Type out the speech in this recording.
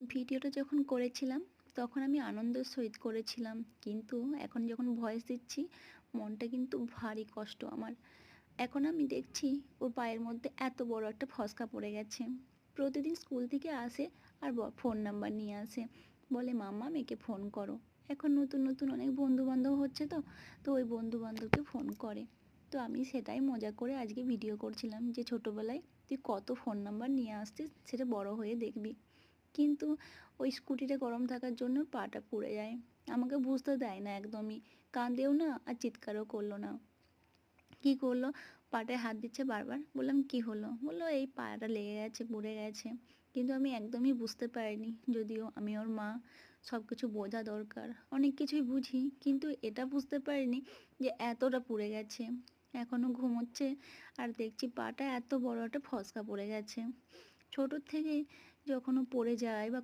ভিডিওটা যখন করেছিলাম, তখন আমি আনন্দের সহিত করেছিলাম। কিন্তু এখন যখন ভয়েস দিচ্ছি, মনটা কিন্তু ভারী কষ্ট আমার। এখন আমি দেখছি ওর পায়ের মধ্যে এত বড় একটা ফসকা পড়ে গেছে। প্রতিদিন স্কুল থেকে আসে আর ফোন নাম্বার নিয়ে আসে। বলে, মাম্মা, মেয়েকে ফোন করো। এখন নতুন নতুন অনেক বন্ধু বান্ধব হচ্ছে তো তো ওই বন্ধু বান্ধবকে ফোন করে। তো আমি সেটাই মজা করে আজকে ভিডিও করছিলাম যে, ছোটোবেলায় তুই কত ফোন নাম্বার নিয়ে আসতিস, সেটা বড় হয়ে দেখবি। কিন্তু ওই স্কুটিটা গরম থাকার জন্য পাটা পুড়ে যায়। আমাকে বুঝতে দেয় না একদমই। কাঁদেও না আর চিৎকারও করল না। কি করল? পাটায় হাত দিচ্ছে বারবার। বললাম, কি হলো? বলল, এই পাটা লেগে গেছে, পুড়ে গেছে। কিন্তু আমি একদমই বুঝতে পারিনি। যদিও আমি ওর মা সব কিছু বোঝা দরকার। অনেক কিছুই বুঝি, কিন্তু এটা বুঝতে পারিনি যে এতটা পুড়ে গেছে। এখনও ঘুমোচ্ছে আর দেখছি পাটা এত বড় একটা ফসকা পড়ে গেছে। ছোটোর থেকেই যখনও পড়ে যায় বা